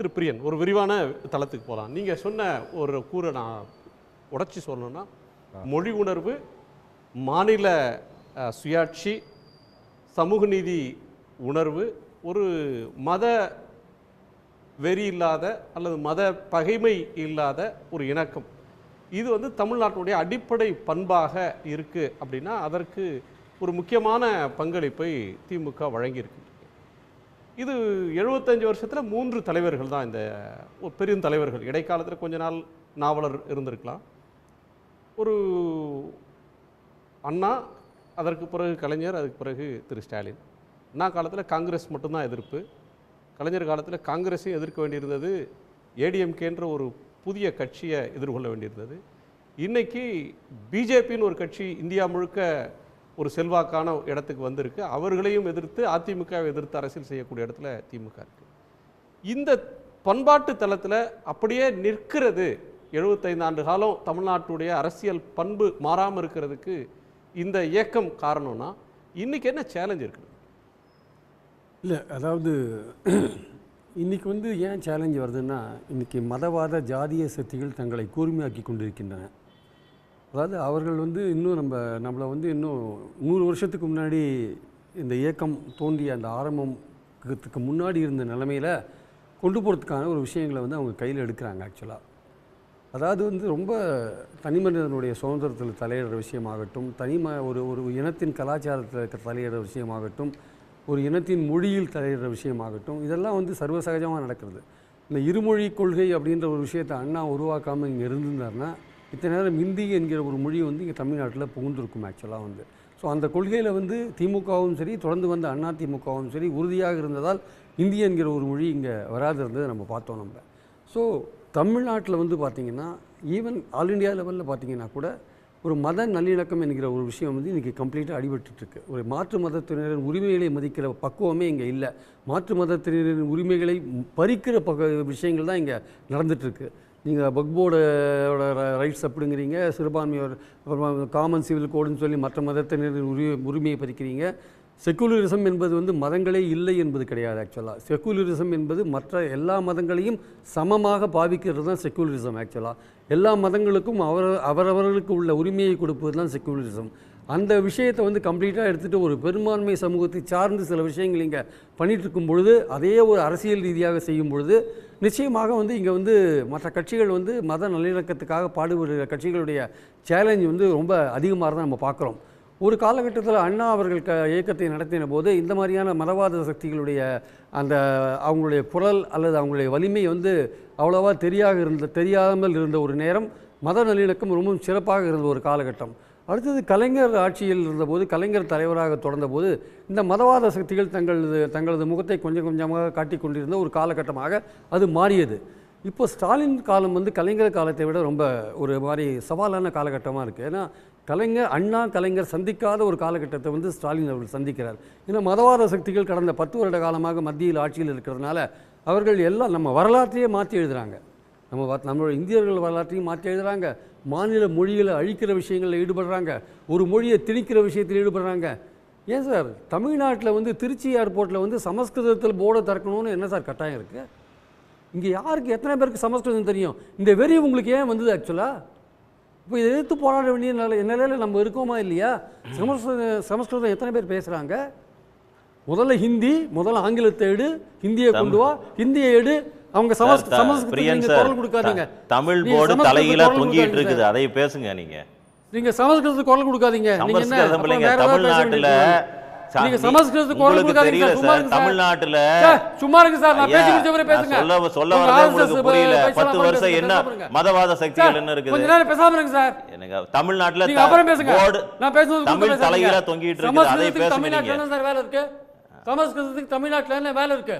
திரு பிரியன் ஒரு விரிவான தளத்துக்கு போகலாம் நீங்கள் சொன்ன ஒரு கூரை நான் உடைச்சி சொல்லணும்னா மொழி உணர்வு மாநில சுயாட்சி சமூக நீதி உணர்வு ஒரு மத வெறி இல்லாத அல்லது மத பகைமை இல்லாத ஒரு இணக்கம். இது வந்து தமிழ்நாட்டுடைய அடிப்படை பண்பாக இருக்கு அப்படின்னா அதற்கு ஒரு முக்கியமான பங்களிப்பை திமுக வழங்கியிருக்கு. இது எழுபத்தஞ்சு வருஷத்தில் மூன்று தலைவர்கள் தான் இந்த பெரும் தலைவர்கள். இடைக்காலத்தில் கொஞ்ச நாள் நாவலர் இருந்திருக்கலாம். ஒரு அண்ணா அதற்கு பிறகு கலைஞர் அதுக்கு பிறகு திரு ஸ்டாலின். அண்ணா காலத்தில் காங்கிரஸ் மட்டும்தான் எதிர்ப்பு. கலைஞர் காலத்தில் காங்கிரஸையும் எதிர்க்க வேண்டியிருந்தது ஏடிஎம்கேன்ற ஒரு புதிய கட்சியை எதிர்கொள்ள வேண்டியிருந்தது. இன்றைக்கி பிஜேபின்னு ஒரு கட்சி இந்தியா முழுக்க ஒரு செல்வாக்கான இடத்துக்கு வந்திருக்கு. அவர்களையும் எதிர்த்து அதிமுகவை எதிர்த்து அரசியல் செய்யக்கூடிய இடத்துல திமுக இருக்குது இந்த பண்பாட்டு தளத்தில் அப்படியே நிற்கிறது. 75 ஆண்டு காலம் தமிழ்நாட்டுடைய அரசியல் பண்பு மாறாமல் இருக்கிறதுக்கு இந்த இயக்கம் காரணம்னா இன்றைக்கி என்ன சேலஞ்ச் இருக்குது இல்லை அதாவது இன்றைக்கி வந்து ஏன் சேலஞ்ச் வருதுன்னா இன்றைக்கி மதவாத ஜாதிய சக்திகள் தங்களை கூர்மையாக்கி கொண்டிருக்கின்றன. அதாவது அவர்கள் வந்து இன்னும் நம்ம நம்மளை வந்து இன்னும் நூறு வருஷத்துக்கு முன்னாடி இந்த இயக்கம் தோன்றிய அந்த ஆரம்பத்துக்கு முன்னாடி இருந்த நிலமையில் கொண்டு போகிறதுக்கான ஒரு விஷயங்களை வந்து அவங்க கையில் எடுக்கிறாங்க ஆக்சுவலாக அதாவது வந்து ரொம்ப தனிமனிதனுடைய சுதந்திரத்தில் தலையிடுற விஷயமாகட்டும் தனிம ஒரு ஒரு இனத்தின் கலாச்சாரத்தில் இருக்க தலையிடுற விஷயமாகட்டும் ஒரு இனத்தின் மொழியில் தலையிடுற விஷயமாகட்டும் இதெல்லாம் வந்து சர்வசகஜமாக நடக்கிறது. இந்த இருமொழி கொள்கை அப்படின்ற ஒரு விஷயத்தை அண்ணா உருவாக்காமல் இங்கே இருந்திருந்தாருன்னா இத்தனை நேரம் ஹிந்தி என்கிற ஒரு மொழி வந்து இங்கே தமிழ்நாட்டில் புகுந்திருக்கும் ஆக்சுவலாக வந்து. ஸோ அந்த கொள்கையில் வந்து திமுகவும் சரி தொடர்ந்து வந்த அண்ணா திமுகவும் சரி உறுதியாக இருந்ததால் இந்தி என்கிற ஒரு மொழி இங்கே வராது இருந்ததை நம்ம பார்த்தோம் நம்ம. ஸோ தமிழ்நாட்டில் வந்து பார்த்திங்கன்னா ஈவன் ஆல் இண்டியா லெவலில் பார்த்தீங்கன்னா கூட ஒரு மத நல்லிணக்கம் என்கிற ஒரு விஷயம் வந்து இன்றைக்கி கம்ப்ளீட்டாக அடிபட்டுருக்கு ஒரு மாற்று மதத்தினரின் உரிமைகளை மதிக்கிற பக்குவமே இங்கே இல்லை. மாற்று மதத்தினரின் உரிமைகளை பறிக்கிற பக விஷயங்கள் தான் இங்கே நடந்துகிட்ருக்கு நீங்கள் பக்போர்டோட ரைட்ஸ் அப்படிங்கிறீங்க சிறுபான்மையோர் அப்புறம் காமன் சிவில் கோடுன்னு சொல்லி மற்ற மதத்தினரின் உரிய உரிமையை பறிக்கிறீங்க. செக்குலரிசம் என்பது வந்து மதங்களே இல்லை என்பது கிடையாது ஆக்சுவலாக செக்குலரிசம் என்பது மற்ற எல்லா மதங்களையும் சமமாக பாவிக்கிறது தான் செக்குலரிசம் ஆக்சுவலாக எல்லா மதங்களுக்கும் அவர் அவரவர்களுக்கு உள்ள உரிமையை கொடுப்பது தான் செக்குலரிசம் அந்த விஷயத்தை வந்து கம்ப்ளீட்டாக எடுத்துகிட்டு ஒரு பெரும்பான்மை சமூகத்தை சார்ந்து சில விஷயங்கள் இங்கே பண்ணிட்டு இருக்கும் பொழுது அதே ஒரு அரசியல் ரீதியாக செய்யும் பொழுது நிச்சயமாக வந்து இங்கே வந்து மற்ற கட்சிகள் வந்து மத நல்லிணக்கத்துக்காக பாடுபடுகிற கட்சிகளுடைய சேலஞ்ச் வந்து ரொம்ப அதிகமாக தான் நம்ம பார்க்குறோம். ஒரு காலகட்டத்தில் அண்ணா அவர்கள் க இயக்கத்தை நடத்தின போது இந்த மாதிரியான மதவாத சக்திகளுடைய அந்த அவங்களுடைய குரல் அல்லது அவங்களுடைய வலிமை வந்து அவ்வளோவா தெரியாக இருந்த தெரியாமல் இருந்த ஒரு நேரம் மத நல்லிணக்கம் ரொம்பவும் சிறப்பாக இருந்த ஒரு காலகட்டம். அடுத்தது கலைஞர் ஆட்சியில் இருந்தபோது கலைஞர் தலைவராக தொடர்ந்தபோது இந்த மதவாத சக்திகள் தங்களது தங்களது முகத்தை கொஞ்சம் கொஞ்சமாக காட்டி கொண்டிருந்த ஒரு காலகட்டமாக அது மாறியது. இப்போ ஸ்டாலின் காலம் வந்து கலைஞர் காலத்தை விட ரொம்ப ஒரு மாதிரி சவாலான காலகட்டமாக இருக்குது ஏன்னா கலைஞர் அண்ணா கலைஞர் சந்திக்காத ஒரு காலகட்டத்தை வந்து ஸ்டாலின் அவர்கள் சந்திக்கிறார். ஏன்னா மதவாத சக்திகள் கடந்த பத்து வருட காலமாக மத்தியில் ஆட்சியில் இருக்கிறதுனால அவர்கள் எல்லாம் நம்ம வரலாற்றையே மாற்றி எழுதுகிறாங்க நம்ம நம்மளோட இந்தியர்கள் வரலாற்றையும் மாற்றி எழுதுறாங்க. மாநில மொழிகளை அழிக்கிற விஷயங்களில் ஈடுபடுறாங்க. ஒரு மொழியை திணிக்கிற விஷயத்தில் ஈடுபடுறாங்க. ஏன் சார்? தமிழ்நாட்டில் வந்து திருச்சி ஏர்போர்ட்டில் வந்து சமஸ்கிருதத்தில் போர்டை திறக்கணும்னு என்ன சார் கட்டாயம் இருக்குது இங்கே யாருக்கு எத்தனை பேருக்கு சமஸ்கிருதம் தெரியும்? இந்த வெறி உங்களுக்கு ஏன் வந்தது ஆக்சுவலாக இப்போ இதை எதிர்த்து போராட வேண்டிய நிலை நிலையில் நம்ம இருக்கோமா இல்லையா? சமஸ்கிருத சமஸ்கிருதம் எத்தனை பேர் பேசுகிறாங்க முதல்ல ஹிந்தி முதல்ல ஆங்கிலத்தை எடு ஹிந்தியை கொண்டு வா ஹிந்தியை எடு அவங்க குரல் கொடுக்காதீங்க. தமிழ் போர்டு குரல் தொங்கிட்டு இருக்குது அதை பேசுங்க நீங்க. நீங்க சமஸ்கிருதத்துக்கு குரல் கொடுக்காதீங்க. நீங்க என்ன? தமிழ்நாட்டுல நீங்க சமஸ்கிருதத்துக்கு குரல் கொடுக்காதீங்க சும்மா தமிழ்நாட்டுல சும்மா இருக்கு சார். நான் பேசி பேசுங்க. சொல்ல சொல்ல வரது உங்களுக்கு புரியல. பேசலாம் பத்து பேசுங்க, வருஷம் என்ன. மதவாத சக்திகள் என்ன கொஞ்ச இருக்குது நேரம் பேசாம இருங்க சார். எனக்கு தமிழ்நாட்டுல நீங்க அப்புறம் பேசுங்க. நான் பேசுறது தமிழ். தலைகீழ தொங்கிட்டு இருக்குது. அதை பேசுங்க தமிழ்நாட்டுல நீங்க என்ன சார் வேலை இருக்கு? சமஸ்கிருதத்துக்கு தமிழ்நாட்டுல என்ன வேலை இருக்கு?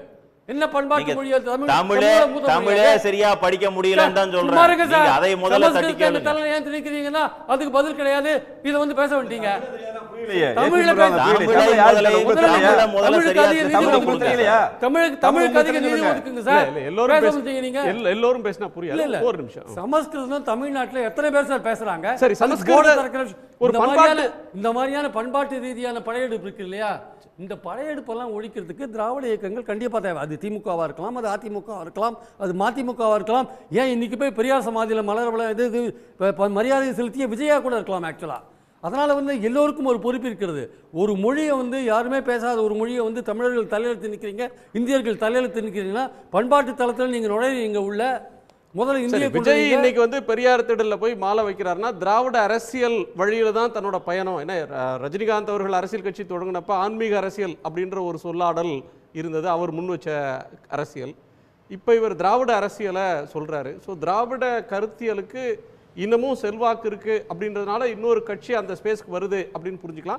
என்ன பண்பாட்டு நீங்க மொழியா தமிழ் தமிழே? சரியா படிக்க முடியலன்னு தான் சொல்றேன். அதை முதல்ல தட்டி கேளுங்க தலையில ஏன் திணிக்கிறீங்கன்னா அதுக்கு பதில் கிடையாது. இதை வந்து பேச வேண்டிங்க எல்லோரும் பேசினா இல்ல ஒரு நிமிஷம். சமஸ்கிருதம் தமிழ்நாட்டுல எத்தனை பேர் சார் பேசுறாங்க? சரி. ஒரு இந்த மாதிரியான இந்த மாதிரியான பண்பாட்டு ரீதியான படையெடுப்பு இருக்கு இல்லையா? இந்த படையெடுப்பெல்லாம் ஒழிக்கிறதுக்கு திராவிட இயக்கங்கள் கண்டிப்பாக தேவை. அது திமுகவாக இருக்கலாம் அது அதிமுகவாக இருக்கலாம் அது மதிமுகவாக இருக்கலாம். ஏன் இன்னைக்கு போய் பெரியார் சமாதியில் மலர் இது மரியாதை செலுத்திய விஜயா கூட இருக்கலாம் ஆக்சுவலாக அதனால் வந்து எல்லோருக்கும் ஒரு பொறுப்பு இருக்கிறது. ஒரு மொழியை வந்து யாருமே பேசாத ஒரு மொழியை வந்து தமிழர்கள் தலையெழுத்து நிற்கிறீங்க இந்தியர்கள் தலையெழுத்து நிற்கிறீங்கன்னா பண்பாட்டு தளத்தில் நீங்கள் நுழைறீங்க உள்ள முதல்ல இந்திய விஜய் இன்னைக்கு வந்து பெரியார் திடல்ல போய் மாலை வைக்கிறாருன்னா திராவிட அரசியல் வழியில தான் தன்னோட பயணம். என்ன ர- ரஜினிகாந்த் அவர்கள் அரசியல் கட்சி தொடங்கினப்ப ஆன்மீக அரசியல் அப்படின்ற ஒரு சொல்லாடல் இருந்தது. அவர் முன் வச்ச அரசியல். இப்போ இவர் திராவிட அரசியலை சொல்றாரு. ஸோ திராவிட கருத்தியலுக்கு இன்னமும் செல்வாக்கு இருக்கு அப்படின்றதுனால இன்னொரு கட்சி அந்த ஸ்பேஸ்க்கு வருது அப்படின்னு புரிஞ்சுக்கலாம்.